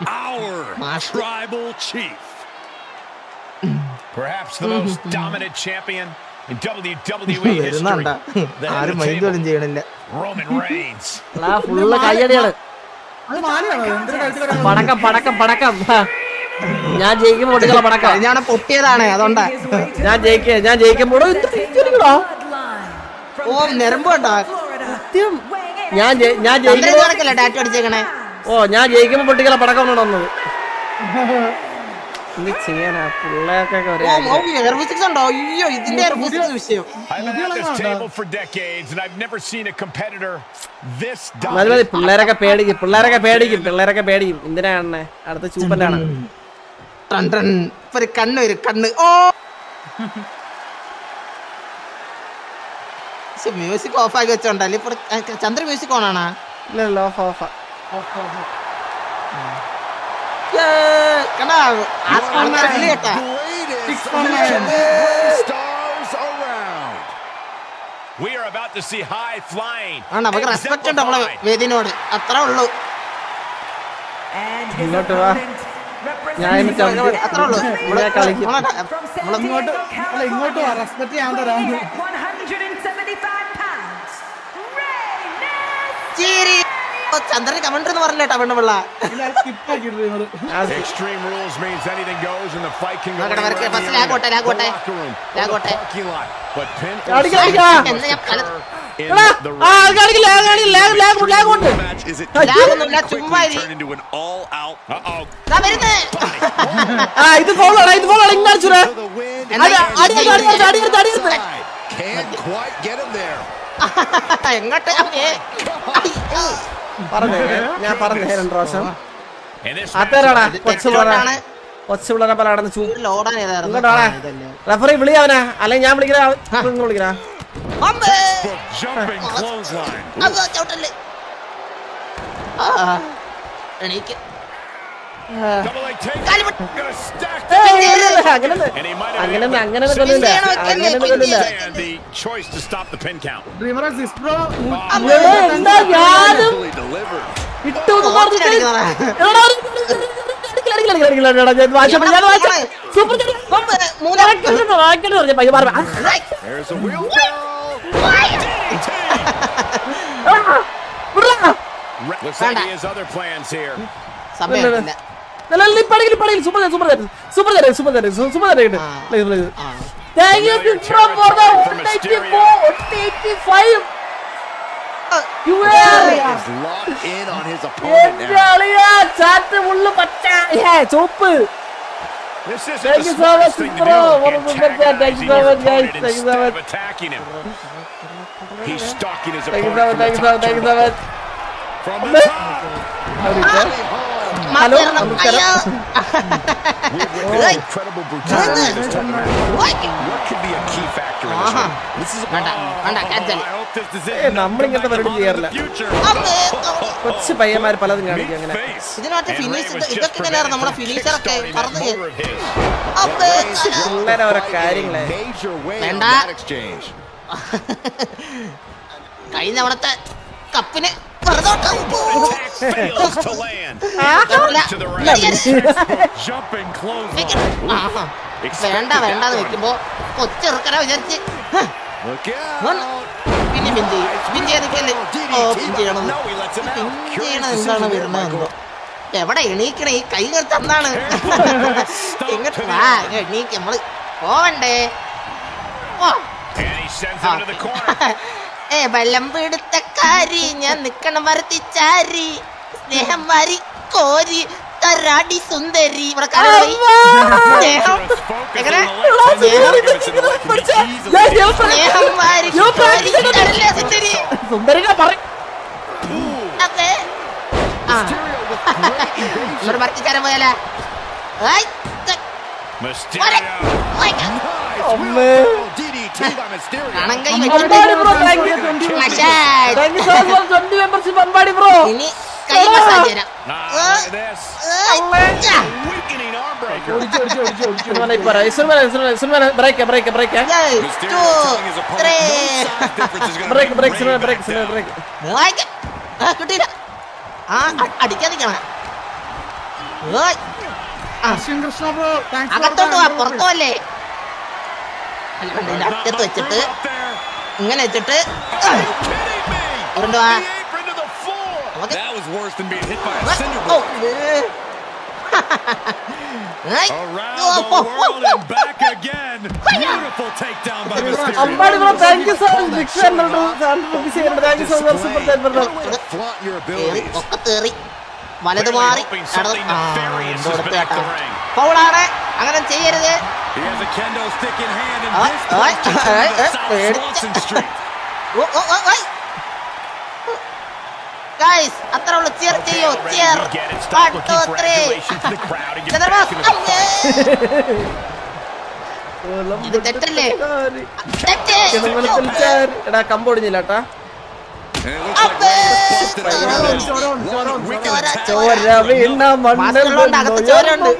our tribal chief. Perhaps the most mm-hmm. dominant champion in WWE history. ആരും മൈൻഡോലും ചെയ്യണില്ല. Roman Reigns. ലാ full കയ്യടിയാണ് പടക്കം പടക്കം പടക്കം ഞാൻ ജയിക്കും പൊട്ടിക്കള പടക്കം. ഞാൻ പൊട്ടിയതാണ് അതുകൊണ്ടാ. ഞാൻ ജയിക്കുക ഞാൻ ജയിക്കുമ്പോഴോ ഓ നിരമ്പ് കേട്ടോ ഞാൻ ഞാൻ ജയിക്കുന്ന ടാറ്റു അടിച്ചേക്കണേ? ഓ ഞാൻ ജയിക്കുമ്പോ പൊട്ടിക്കല പടക്കം തന്നത് എന്ത് ചെയ്യാനാ? പിള്ളേരൊക്കെ പേടിക്കും പിള്ളേരൊക്കെ പേടിക്കും പിള്ളേരൊക്കെ പേടിക്കും. എന്തിനാ അടുത്ത ചൂപ്പനാണ് കണ്ണ് ഒരു കണ്ണ്. ഓ! മ്യൂസിക് ഓഫ് ആക്കി വെച്ചോണ്ടല്ലേ ചന്ദ്ര മ്യൂസിക് ഇല്ല ഓഫ് ഓഫാ കണ്ടാ കേട്ടാ നമുക്ക് റെസ്പെക്ട് ഉണ്ട് നമ്മളെ വേദിനോട്. അത്ര ഉള്ളൂ. ഇങ്ങോട്ട് വാ. ഞാൻ അത്ര ഉള്ളൂ. ഇങ്ങോട്ട് ഇങ്ങോട്ട് വാ. റെസ്പെക്ട് ഞാൻ തരാം ചിരി ചന്ദ്രൻ കമന്റ് എന്ന് പറഞ്ഞ എങ്ങോട്ടാ? പറഞ്ഞു ഞാൻ പറഞ്ഞു രണ്ട് പ്രാവശ്യം. അത്തരാടാ കൊച്ചു പിള്ളേരാണ് കൊച്ചു പിള്ളേരെ പലാണെന്ന് ചൂ ഇങ്ങോട്ടാണേ റഫറി വിളി അവനെ. ഞാൻ വിളിക്കണ നിങ്ങൾ വിളിക്കണ ചവിട്ടല്ലേ. അങ്ങനെ അങ്ങനെ Looks like he has other plans here. സമയമില്ല നല്ല പടകിൽ പടകിൽ super super super super super super please please thank you Vikram for the 184 185 You are is locked in on his opponent now. അളിയാ ചാറ്റ് മുള്ള പച്ച ഹേ ചോപ്പ് This is Thank you so much, bro. Thank you so much, guys. Thank you so much. Attacking him. He's stalking his opponent. Thank you so much. Thank you so much. From the top. How did that? Hello eh, നമ്മളിങ്ങനത്തെ പരിപാടി ചെയ്യാറില്ല. കൊച്ചു പയ്യന്മാർ പലതും കാണിക്കും അങ്ങനെ. അങ്ങനെ ഓരോ കാര്യങ്ങളെ. കഴിഞ്ഞ അവിടത്തെ കപ്പിന് fails വേണ്ട വേണ്ടാന്ന് വെക്കുമ്പോ ഒച്ചെറുക്കനാ വിചാരിച്ച് പിന്നെ മിഞ്ചി മിഞ്ചി എനിക്കല്ലേ എന്താണ് വരുന്നതെന്നോ എവിടെ എണീക്കണ ഈ കൈ തന്നാണ് എങ്ങോട്ട് വാ എണീക്ക് നമ്മൾ പോവണ്ടേ ഓ ഏ വെള്ളം പിടുത്തക്കാരി ഞാൻ നിക്കണം വരത്തിച്ചാരി സ്നേഹം വാരി കോരി തരാടി സുന്ദരി. ഇവിടെ സ്നേഹം. എങ്ങനെ? സ്നേഹം. വാരി കോരി തരല്ലേ സുന്ദരി? സുന്ദരിനെ പറയും അതെ. ആ. ഇവിടെ മറക്കിക്കാരൻ പോയാലേ. ഏയ് ഇനി കൈ അടിക്കാതിരിക്കണം അകത്തോട്ട് പോവാ പുറത്തോ അല്ലേ അറ്റത്ത് വെച്ചിട്ട്. ഇങ്ങനെ വെച്ചിട്ട്. Oh, വലത് മാറി. ആ അങ്ങനെ ചെയ്യരുത്. He has a kendo stick in hand and this place to turn to South Swanson Street. Guys അത്ര ഉള്ളു ചിയർ ചെയ്യൂ ചിയർ വൺ ടു ത്രീ ഇത് തെറ്റല്ലേ എടാ കമ്പൊടിഞ്ഞില്ല കേട്ടാ ചോര വീണ മണ്ണിൽ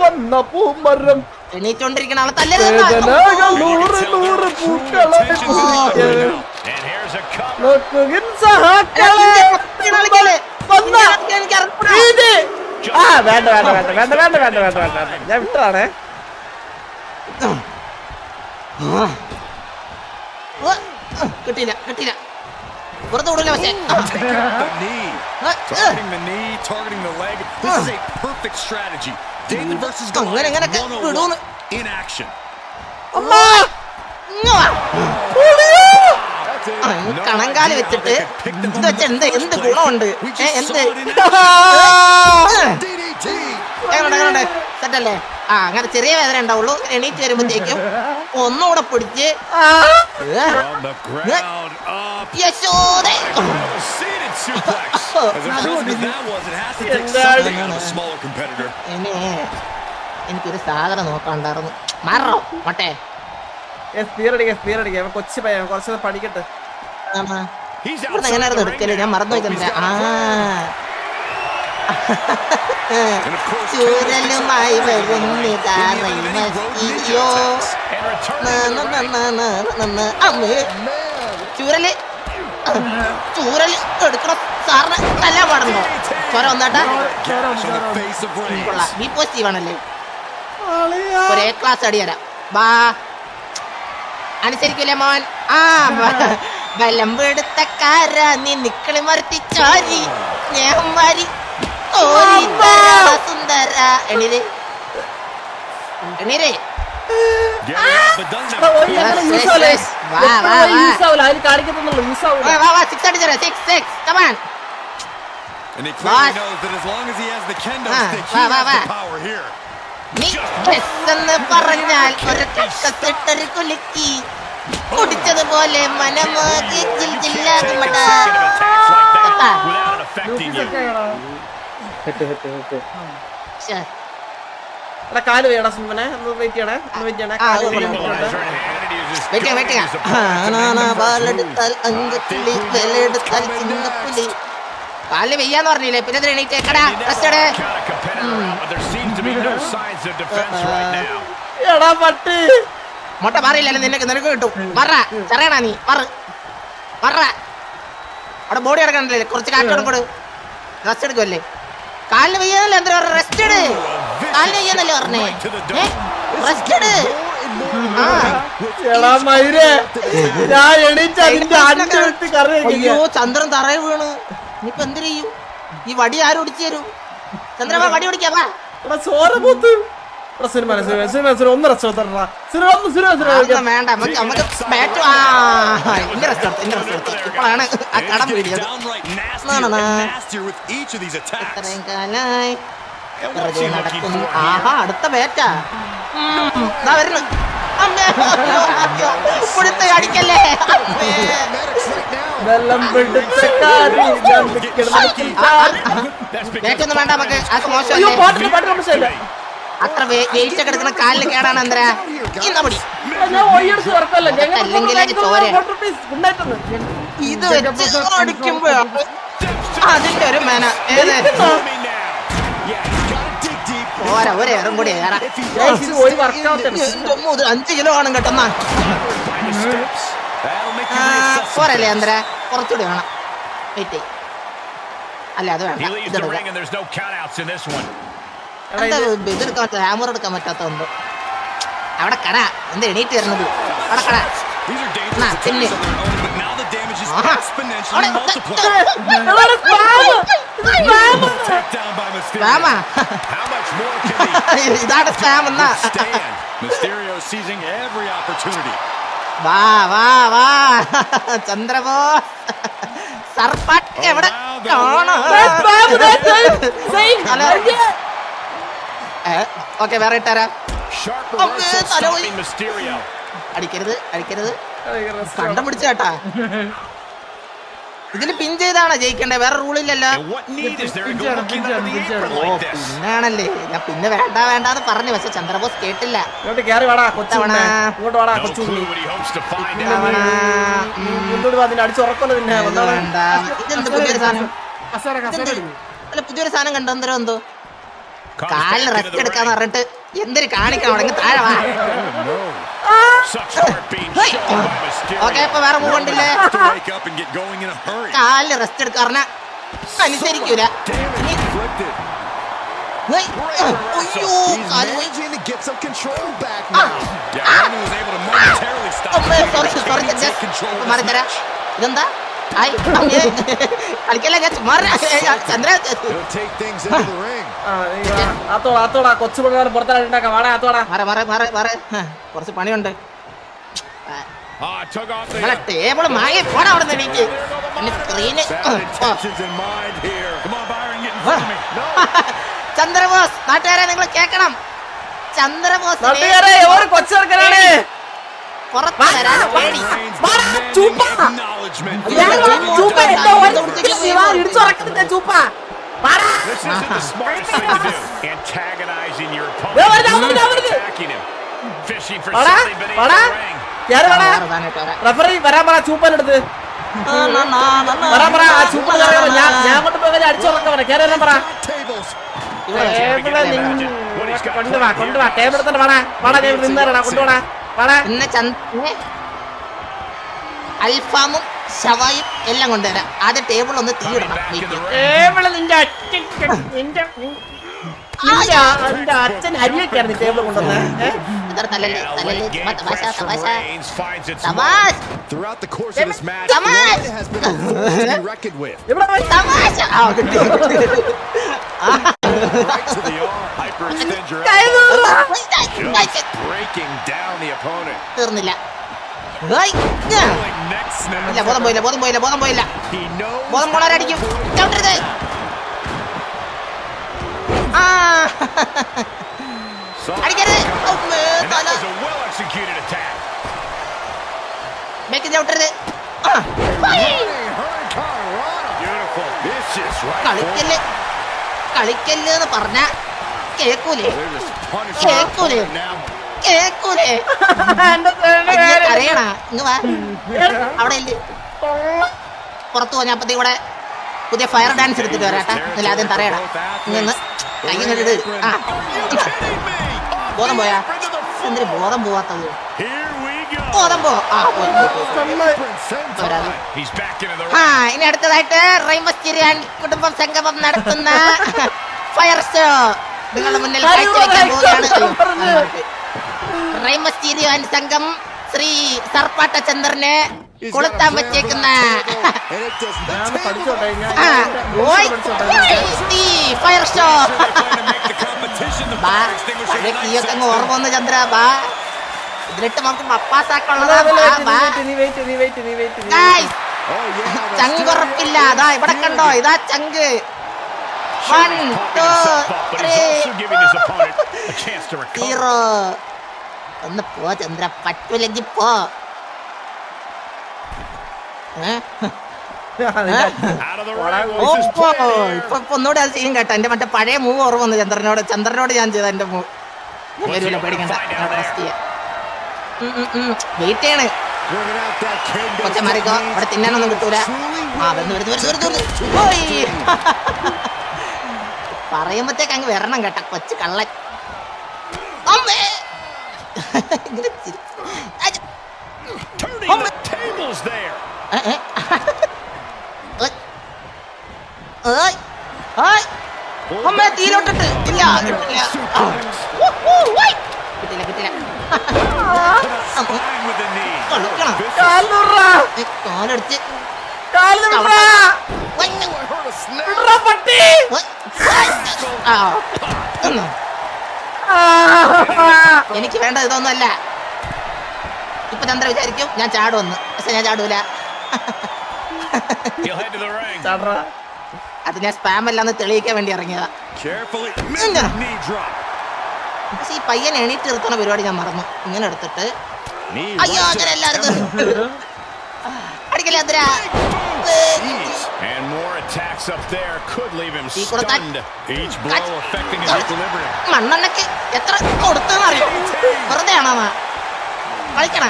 വന്ന പൂമരം എണീറ്റോണ്ടിരിക്കണ ആളെ തല്ലേ. ആ വേണ്ട വേണ്ട വേണ്ട വേണ്ട വേണ്ട വേണ്ട വേണ്ട വേണ്ട ഞാൻ വിട്ടതാണേ ഓ, കിട്ടിയില്ല കിട്ടിയില്ല പുറത്ത് വിടില്ല പക്ഷേ. Targeting the knee, targeting the leg. This is a perfect strategy. അങ്ങനെ അങ്ങനെ വിടൂന്ന്. കണങ്കാൽ വെച്ചിട്ട് ഇത് വെച്ച എന്ത് എന്ത് ഗുണമുണ്ട്? എന്ത്? എന്താണ് സെറ്റല്ലേ? ആ അങ്ങനെ ചെറിയ വേദന ഉണ്ടാവുള്ളൂ. എണീറ്റ് വരുമ്പോഴത്തേക്കും ഒന്നുകൂടെ പിടിച്ച് എനിക്കൊരു സാധനം നോക്കാണ്ടായിരുന്നു മാറോ മട്ടേ കൊച്ചു പയ്യൻ കുറച്ച് പഠിക്കട്ടെ. ഇവിടുന്ന് എടുക്കൽ? ഞാൻ മറന്നു വെച്ചാ ആ. ചൂരലുമായി വരുന്നിതാ റൈമസ്റ്റിയോ അമ്മേ. ചൂരൽ. ചൂരൽ എടുക്കണ സാറിന് നല്ല പാടുന്നു ചോര ഒന്നാട്ടാ. കൊള്ളാം. ബി പോസിറ്റീവ് ആണല്ലേ ഒരു എ ക്ലാസ് അടി തരാം. ബാ അനുസരിക്കില്ല മോൻ? ആ ബലം എടുത്ത കാരാ. നീ നിക്കളി മറിച്ച് ചോരി. സ്നേഹം മാരി And he clearly knows that as long as he has the kendo stick, he has the power here. പറഞ്ഞാൽ ഒരു കട്ടത്തിട്ടൊരു കുലുക്കി കുടിച്ചതുപോലെ മനമോ എടാ കാൽ വേണം സിംബനെ ഒന്ന് വെയിറ്റ് ചെയ്യണേ ഒന്ന് വെയിറ്റ് ചെയ്യണേ. കാൽ കാൽ വെയ്യാന്ന് പറഞ്ഞില്ലേ? പിന്നെ എണീറ്റേക്കടാ എടാ പട്ട്. മൊട്ട മാറിയില്ലല്ലോ നിനക്ക് നിനക്ക് കിട്ടും. പറ ചെറിയടാ നീ. പറ പറ അവിടെ ബോഡി ഇറക്കണ്ടല്ലേ കുറച്ച് കാറ്റോടും കൂടെ റെസ്റ്റ് എടുക്കുമല്ലേ കാലിന് വയ്യാന്നല്ലേ എന്തോ റെസ്റ്റ് എടു. കാലിന് വയ്യാന്നല്ലേ പറഞ്ഞേ? റെസ്റ്റ് എടു. അയ്യോ ചന്ദ്രൻ തറയെ വീണ്. ഇനിയിപ്പൊ എന്ത് ചെയ്യും? ഈ വടി ആരും ഒടിച്ചു തരും? ചന്ദ്രൻ വടി ഒടിക്കാ എടാ ചോര പോത്ത്. സിനിമ സിനിമ സിനിമ സിനിമ ഒന്ന് റെസ്റ്റ് എടുത്തടാ സിനിമ ഒന്ന് സിനിമ വേണ്ട നമുക്ക് നമുക്ക് ബാറ്റ് എന്റെ റെസ്റ്റ് എടുത്ത് എന്റെ റെസ്റ്റ് എടുത്ത്. ഇപ്പോഴാണ് ആ കടം വീടിയത് ഇത്രയും കാലായി. നടക്കുന്നു ആഹാ അടുത്ത ബാറ്റാ വരുന്നു. അടിക്കല്ലേ? വെള്ളം ബാറ്റൊന്നും വേണ്ട നമുക്ക് അത് മോശം അത്ര വേവിച്ച കിടക്കുന്ന കാലിന് കേടാണ് അല്ലെങ്കിൽ ഇത് വെച്ച് അടിക്കുമ്പോ അതിന്റെ ഒരു മേന. ഏത്? പോരാ ഒരു ഏറും കൂടി ഏറാ അഞ്ച് കിലോ ആണ് കേട്ടോ പോരല്ലേ അന്തര? കുറച്ചുകൂടി വേണം. വെയിറ്റ് അല്ല അത് വേണ്ട. ഇതെടുക്കാൻ പറ്റാത്ത ഹാമർ എടുക്കാൻ പറ്റാത്ത എന്തോ അവിടെ കട എന്താ എണീറ്റ് വരുന്നത് അവിടെ കട പിന്നെ. ഇതാണ് സ്പാം എന്നാ. വാ വാ വാ ചന്ദ്രബോസ് സർപ്പട്ട് എവിടെ കാണോ ഓക്കെ വേറെ ഇട്ടാരാ. അടിക്കരുത് അടിക്കരുത്. കണ്ടം പിടിച്ച കേട്ടാ ഇതിൽ പിൻ ചെയ്താണ് ജയിക്കണ്ടേ? വേറെ റൂൾ ഇല്ലല്ലോ? പിന്നാണല്ലേ. ഞാൻ പിന്നെ വേണ്ട വേണ്ടാന്ന് പറഞ്ഞു. പക്ഷെ ചന്ദ്രബോസ് കേട്ടില്ല. പുതിയൊരു സാധനം? കണ്ടോ? എന്തോ. കാൽ റെസ്റ്റ് എടുക്കാൻ പറഞ്ഞിട്ട് എന്തിനു കാണിക്കണം താഴെ ഓക്കെ ഇപ്പൊ വേറെ പോകണ്ടില്ലേ കാൽ റെസ്റ്റ് എടുക്ക പറഞ്ഞ അനുസരിക്കൂല. ഇതെന്താ? കളിക്കല്ലേ ചന്ദ്ര ആത്തോടാ ആത്തോടാ കൊച്ചു പിള്ളേർ പുറത്തായിട്ടുണ്ടാക്കാം വാടാ ആത്തോടാ മാറ മാറ മാറ മാറ കുറച്ച് പണിയുണ്ട് Ah. നിങ്ങളെ മാങ്ങി പോടാ അവിടെ നിന്ന് സ്ക്രീന്. ചന്ദ്രബോസ് നാട്ടുകാരെ നിങ്ങൾ കേക്കണം ചന്ദ്രബോസ് നട്ടുകാരെ ഒരു കൊച്ചു ചെറുക്കനാണ് പുറത്ത് വരാൻ പേടി. ചൂപ്പ ചൂപ്പ This isn't the smartest thing to do. Antagonizing your opponent. Attacking him. Fishing for something beneath the ring. Referee വരാൻ പറ ചൂപ്പനെടുത്ത് വരാൻ പറ ആ ചൂപ്പ കയറി ഞാൻ ഞാൻ കൊണ്ട് കേറി വരാൻ പറ. Tables. ഇവിടെ വാ നിന്ന് കൊണ്ടുവാ കൊണ്ടുവാ ടേബിൾ തന്നെ വാടാ. വാടാ ടേബിൾ. നിന്നേരടാ കൊണ്ടുപോടാ വാടാ. അൽഫാമും ശവായും എല്ലാം കൊണ്ടുവരാം. ആദ്യം ടേബിൾ ഒന്ന് തീയിടണം. തീർന്നില്ല. ഇല്ല ബോധം പോയില്ല ബോധം പോയില്ല ബോധം പോയില്ല ബോധം പോണാരടിക്കും ചവിട്ടരുത് അടിക്കരുത്. ബേക്ക് ചവിട്ടരുത് കളിക്കല്ല് കളിക്കല്ല് എന്ന് പറഞ്ഞ കേക്കൂലേ കേക്കൂലേ. കേക്കൂലേ. കരയണ. ഇങ്ങ് വാ. അവിടെ പുറത്തു പോഞ്ഞ അപ്പത്തേക്ക് ഇവിടെ പുതിയ ഫയർ ഡാൻസ് എടുത്തിട്ട് വരാട്ടാ ഇല്ല ആദ്യം തറയടാ. ഇങ്ങ് കൈ ഇങ്ങോട്ട് ആ? ബോധം പോയാ. എന്തിനു ബോധം പോവാത്തത്. ബോധം പോ. ആ ആ ഇനി അടുത്തതായിട്ട് റൈമസ്റ്റിരിയാൻ കുടുംബം സംഗമം നടത്തുന്ന ഫയർ ഷോ നിങ്ങളുടെ മുന്നിൽ കാഴ്ചവെക്കാൻ മാറിപ്പോയി. റൈമസ്റ്റിരിയാൻ സംഘം ശ്രീ സർപ്പാട്ട ചന്ദ്രനെ He's got a കൊളുത്താൻ വെച്ചേക്കുന്ന ഫയർ ഷോ തീയൊക്കെ അങ്ങ് ഓർമ്മ വന്ന് ചന്ദ്ര ബാ. ഇതിലിട്ട് നമുക്ക് yeah, ചങ്കുറപ്പില്ല അതാ ഇവിടെ കണ്ടോ? ഇതാ ചങ്ക്. വൺ pumping ടു himself ഒന്ന് പോ ചന്ദ്ര. പറ്റൂലെങ്കി പോ. ഇപ്പൊ ഒന്നുകൂടെ അത് ചെയ്യും കേട്ടോ. എന്റെ മറ്റേ പഴയ മൂവ് ഓർമ്മ വന്നു. ചന്ദ്രനോട് ചന്ദ്രനോട് ഞാൻ ചെയ്ത എന്റെ മൂവ് ഞാൻ വരൂല പേടിക്കണ്ട. വെയിറ്റ് ചെയ്യണേ. കൊച്ച മാറിക്കോ ഇവിടെ തിന്നാനൊന്നും കിട്ടൂല. ആ വരുന്നു വരുന്നു വരുന്നു വരുന്നു വരുന്നു ഓയ്. അങ്ങ് വരണം കേട്ട കൊച്ചു കള്ളൻ. Turning the tables there. അമ്മ തീയിലോട്ടിട്ട് ഇല്ല കിട്ടില്ല. കിട്ടില്ല snap. വിടറാ പട്ടി. എനിക്ക് വേണ്ട ഇതൊന്നുമല്ല. ഇപ്പൊ ചന്ദ്ര വിചാരിക്കും ഞാൻ ചാടുമെന്ന്. പക്ഷെ ഞാൻ ചാടൂല. അത് ഞാൻ സ്പാം അല്ലാന്ന് തെളിയിക്കാൻ വേണ്ടി ഇറങ്ങിയതാ. പക്ഷെ ഈ പയ്യൻ എണീറ്റ് നിർത്തണ പരിപാടി ഞാൻ മറന്നു. ഇങ്ങനെ എടുത്തിട്ട്. അയ്യോ അങ്ങനെ എല്ലാവർക്കും എല്ലാവരും അടിക്കല്ലേ Chandra. And more attacks up there could leave him stunned. Each blow affecting his equilibrium. മണ്ണെണ്ണക്ക് എത്ര കൊടുത്തെന്ന് അറിയോ? വെറുതെ ആണോ കളിക്കണ.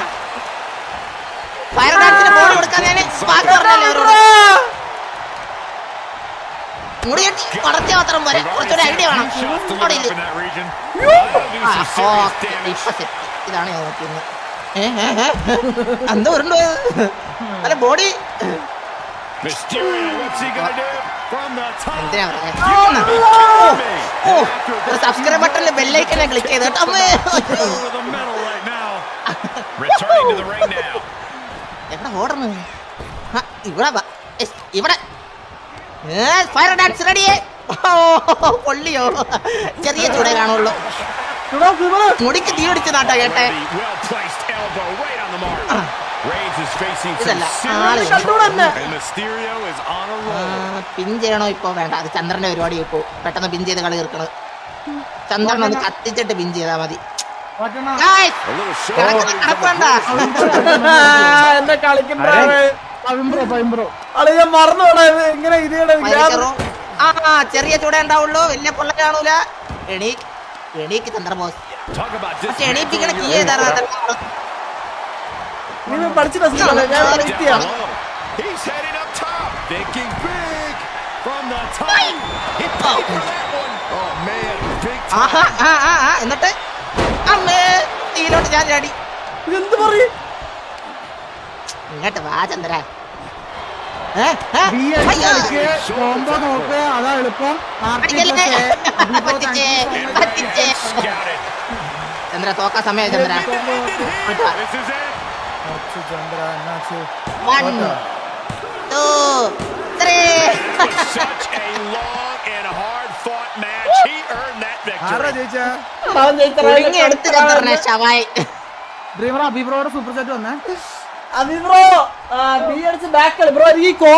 ഫയർ ഡാൻസിന് ബോൾ കൊടുക്കാൻ ഞാൻ വാക്ക് പറഞ്ഞല്ലേ അവരോട്? മുടി കെട്ടി. വളർത്തിയ മാത്രം പോരെ. കുറച്ചുകൂടി ഐഡിയ വേണം. അവിടെ ഇല്ല. ഇപ്പൊ set. ഇതാണ് ഞാൻ ഏ. എന്താ ഉരുണ്ടോ അല്ല body Mysterio, what's he gonna do? From the top. Subscribe ബട്ടണിൽ ബെല്ലൈക്കനെ ക്ലിക്ക് ചെയ്ത്? കേട്ടോ അമ്മേ എവിടെ ഓടുന്നു ആ, ഇവിടെ ഇവിടെ. ഫയർ ഡാൻസ് റെഡിയേ പൊള്ളിയോ. ചെറിയ ചൂടേ കാണുള്ളൂ. മുടിക്ക് തീ പിടിച്ച നാട്ടാ കേട്ടെ. പിൻ ചെയ്യണോ ഇപ്പൊ? വേണ്ട അത് ചന്ദ്രന്റെ പരിപാടി ഇപ്പോ. പെട്ടെന്ന് പിൻ ചെയ്ത് കളി തീർക്കണത് ചന്ദ്രൻ ഒന്ന് കത്തിച്ചിട്ട് പിൻ ചെയ്താ മതി. ചെറിയ ചൂടേ ഉണ്ടാവുള്ളൂ. വലിയ പൊള്ള കാണൂല. എണീക്ക് എണീക്ക് ചന്ദ്രബോസ്. പക്ഷെ എണീപ്പിക്കണ കീ ചെയ്താ നീ one. Oh, എന്നിട്ട്? അമ്മേ തീയിലോട്ട് ഞാൻ ചാടി എന്ത് പറയും? ഇങ്ങോട്ട് വാ ചന്ദ്ര. അതാ എളുപ്പം. ചന്ദ്ര തോക്കാൻ സമയം Chandra. This Nacho. One, one two, three. Such a long and hard-fought match. He earned that victory. Dreamer അഭിപ്രോയുടെ super chat വന്നേ അഭി ബ്രോ ബി അടിച്ച് ബാക്ക് ബ്രോ ഈ കോ